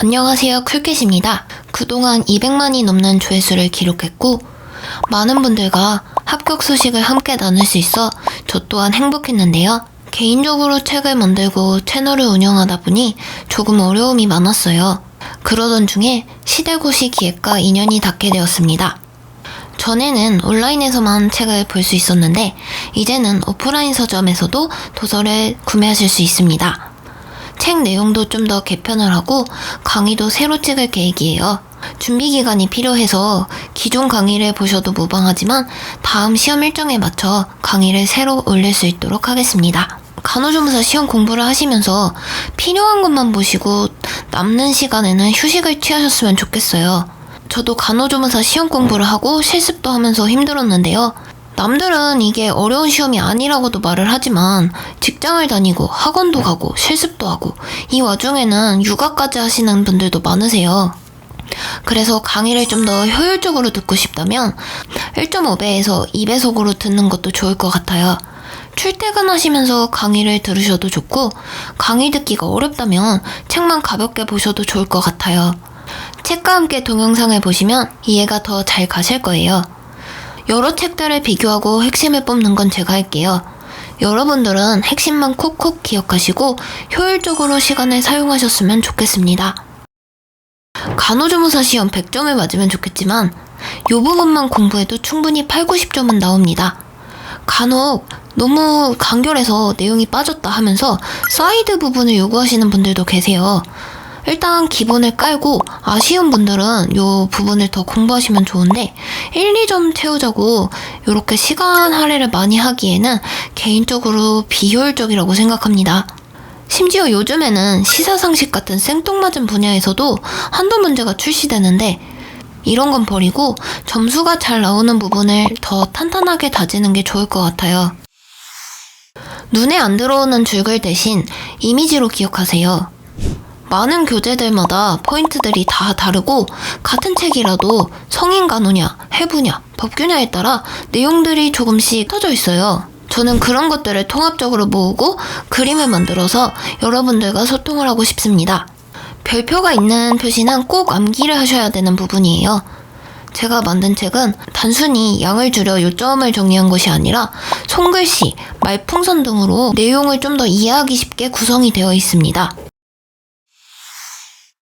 안녕하세요. 쿨캣입니다. 그동안 200만이 넘는 조회수를 기록했고, 많은 분들과 합격 소식을 함께 나눌 수 있어 저 또한 행복했는데요. 개인적으로 책을 만들고 채널을 운영하다 보니 조금 어려움이 많았어요. 그러던 중에 시대고시 기획과 인연이 닿게 되었습니다. 전에는 온라인에서만 책을 볼 수 있었는데, 이제는 오프라인 서점에서도 도서를 구매하실 수 있습니다. 책 내용도 좀 더 개편을 하고 강의도 새로 찍을 계획이에요. 준비 기간이 필요해서 기존 강의를 보셔도 무방하지만 다음 시험 일정에 맞춰 강의를 새로 올릴 수 있도록 하겠습니다. 간호조무사 시험 공부를 하시면서 필요한 것만 보시고 남는 시간에는 휴식을 취하셨으면 좋겠어요. 저도 간호조무사 시험 공부를 하고 실습도 하면서 힘들었는데요. 남들은 이게 어려운 시험이 아니라고도 말을 하지만 직장을 다니고 학원도 가고 실습도 하고 이 와중에는 육아까지 하시는 분들도 많으세요. 그래서 강의를 좀 더 효율적으로 듣고 싶다면 1.5배에서 2배속으로 듣는 것도 좋을 것 같아요. 출퇴근하시면서 강의를 들으셔도 좋고 강의 듣기가 어렵다면 책만 가볍게 보셔도 좋을 것 같아요. 책과 함께 동영상을 보시면 이해가 더 잘 가실 거예요. 여러 책들을 비교하고 핵심을 뽑는 건 제가 할게요. 여러분들은 핵심만 콕콕 기억하시고 효율적으로 시간을 사용하셨으면 좋겠습니다. 간호조무사 시험 100점을 맞으면 좋겠지만 이 부분만 공부해도 충분히 8, 90점은 나옵니다. 간혹 너무 간결해서 내용이 빠졌다 하면서 사이드 부분을 요구하시는 분들도 계세요. 일단 기본을 깔고 아쉬운 분들은 이 부분을 더 공부하시면 좋은데 1, 2점 채우자고 이렇게 시간 할애를 많이 하기에는 개인적으로 비효율적이라고 생각합니다. 심지어 요즘에는 시사상식 같은 생뚱맞은 분야에서도 한두 문제가 출시되는데 이런 건 버리고 점수가 잘 나오는 부분을 더 탄탄하게 다지는 게 좋을 것 같아요. 눈에 안 들어오는 줄글 대신 이미지로 기억하세요. 많은 교재들마다 포인트들이 다 다르고 같은 책이라도 성인 간호냐, 해부냐, 법규냐에 따라 내용들이 조금씩 터져 있어요. 저는 그런 것들을 통합적으로 모으고 그림을 만들어서 여러분들과 소통을 하고 싶습니다. 별표가 있는 표시는 꼭 암기를 하셔야 되는 부분이에요. 제가 만든 책은 단순히 양을 줄여 요점을 정리한 것이 아니라 손글씨, 말풍선 등으로 내용을 좀 더 이해하기 쉽게 구성이 되어 있습니다.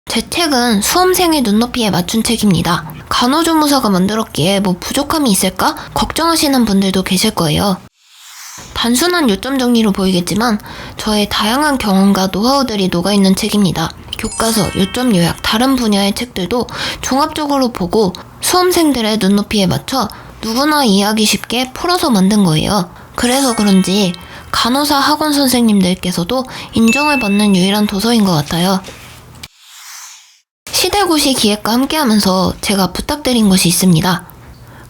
제 책은 수험생의 눈높이에 맞춘 책입니다. 간호조무사가 만들었기에 뭐 부족함이 있을까 걱정하시는 분들도 계실 거예요. 단순한 요점 정리로 보이겠지만 저의 다양한 경험과 노하우들이 녹아있는 책입니다. 교과서, 요점 요약, 다른 분야의 책들도 종합적으로 보고 수험생들의 눈높이에 맞춰 누구나 이해하기 쉽게 풀어서 만든 거예요. 그래서 그런지 간호사 학원 선생님들께서도 인정을 받는 유일한 도서인 것 같아요. 시대고시 기획과 함께하면서 제가 부탁드린 것이 있습니다.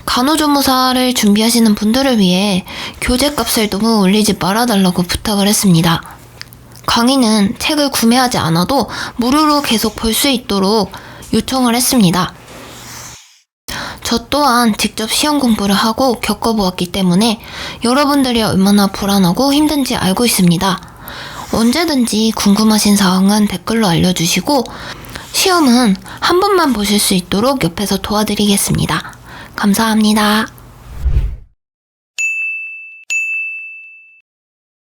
간호조무사를 준비하시는 분들을 위해 교재값을 너무 올리지 말아달라고 부탁을 했습니다. 강의는 책을 구매하지 않아도 무료로 계속 볼 수 있도록 요청을 했습니다. 저 또한 직접 시험 공부를 하고 겪어보았기 때문에 여러분들이 얼마나 불안하고 힘든지 알고 있습니다. 언제든지 궁금하신 사항은 댓글로 알려주시고 시험은 한 번만 보실 수 있도록 옆에서 도와드리겠습니다. 감사합니다.